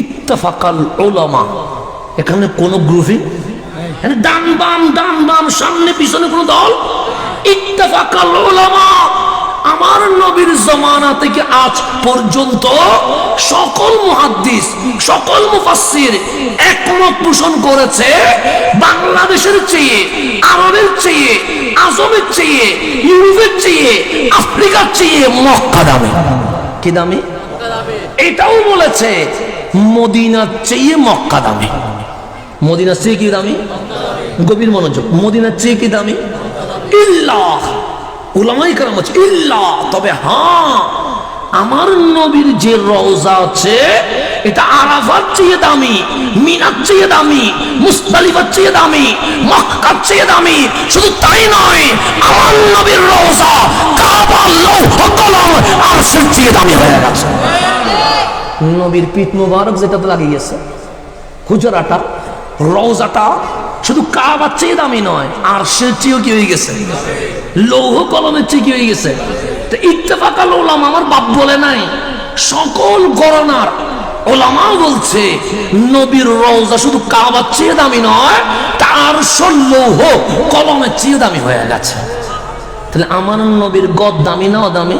ইত্তাফাকাল ওলামা এখানে কোন ডান বাম ডান বাম, সামনে, পিছনে কোন দল? ওলামা আমার নবীর জমানা থেকে আজ পর্যন্ত সকল মুহাদ্দিস, সকল মুফাসসির একমত পোষণ করেছে বাংলাদেশের চেয়ে, আরবের চেয়ে, আজমের চেয়ে, ইউরোপের চেয়ে, আফ্রিকার চেয়ে মক্কা দামে। কি দামি? এটাও বলেছে, মদিনার চেয়ে মক্কা দামি। মদিনার চেয়ে কি দামি? গভীর মনোযোগ। মদিনার চেয়ে কি দামি? ইল্লাহ উলামাই কারাম আছে ইল্লাহ তবে হ্যাঁ আমার নবীর যে রওজা আছে, এটা আরাফার চেয়ে দামি, মিনার চেয়ে দামি, মুস্তালিফার চেয়ে দামি, মক্কার চেয়ে দামি। শুধু তাই নয়, আমার নবীর রওজা কাবা, লৌহ, কলম আর চেয়ে দামি হয়ে গেছে। নবীর পিঠ মুবারক যেটাতে লাগিয়েছে। হুজরাটা রওজাটা, শুধু কাবার চেয়ে দামি নয় আর সে চেয়েও কি হয়ে গেছে? লৌহ কলমের চেয়ে কি হয়ে গেছে? তো ইত্তেফাকাল ওলামা, আমার বাপ বলে নাই, সকল গণনার ওলামাও বলছে, নবীর রওজা শুধু কাবার চেয়ে দামি নয় তার লৌহ কলমের চেয়ে দামি হয়ে গেছে। তাহলে আমার নবীর গদ দামি না অদামি?